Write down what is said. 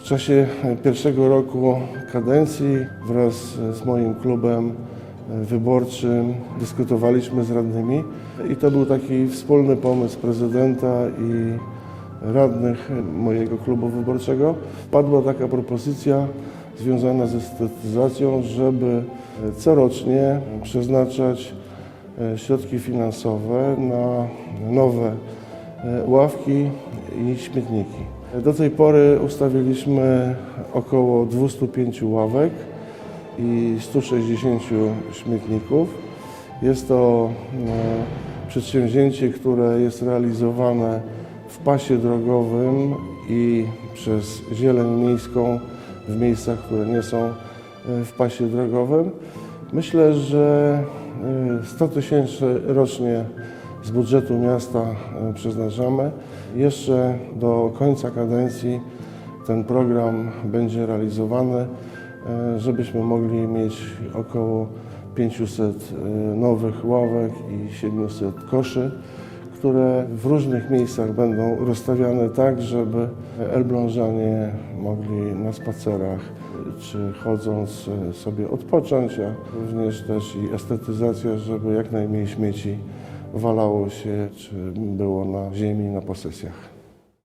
W czasie pierwszego roku kadencji wraz z moim klubem wyborczym dyskutowaliśmy z radnymi i to był taki wspólny pomysł prezydenta i radnych mojego klubu wyborczego. Padła taka propozycja związana ze estetyzacją, żeby corocznie przeznaczać e, środki finansowe na nowe e, ławki i śmietniki. Do tej pory ustawiliśmy około 205 ławek i 160 śmietników. Jest to e, przedsięwzięcie, które jest realizowane w pasie drogowym i przez zieleń miejską w miejscach, które nie są e, w pasie drogowym. Myślę, że e, 100 tysięcy rocznie z budżetu miasta e, przeznaczamy. Jeszcze do końca kadencji ten program będzie realizowany, e, żebyśmy mogli mieć około 500 e, nowych ławek i 700 koszy, które w różnych miejscach będą rozstawiane tak, żeby elblążanie mogli na spacerach czy chodząc sobie odpocząć, a również też i estetyzacja, żeby jak najmniej śmieci walało się czy było na ziemi, na posesjach.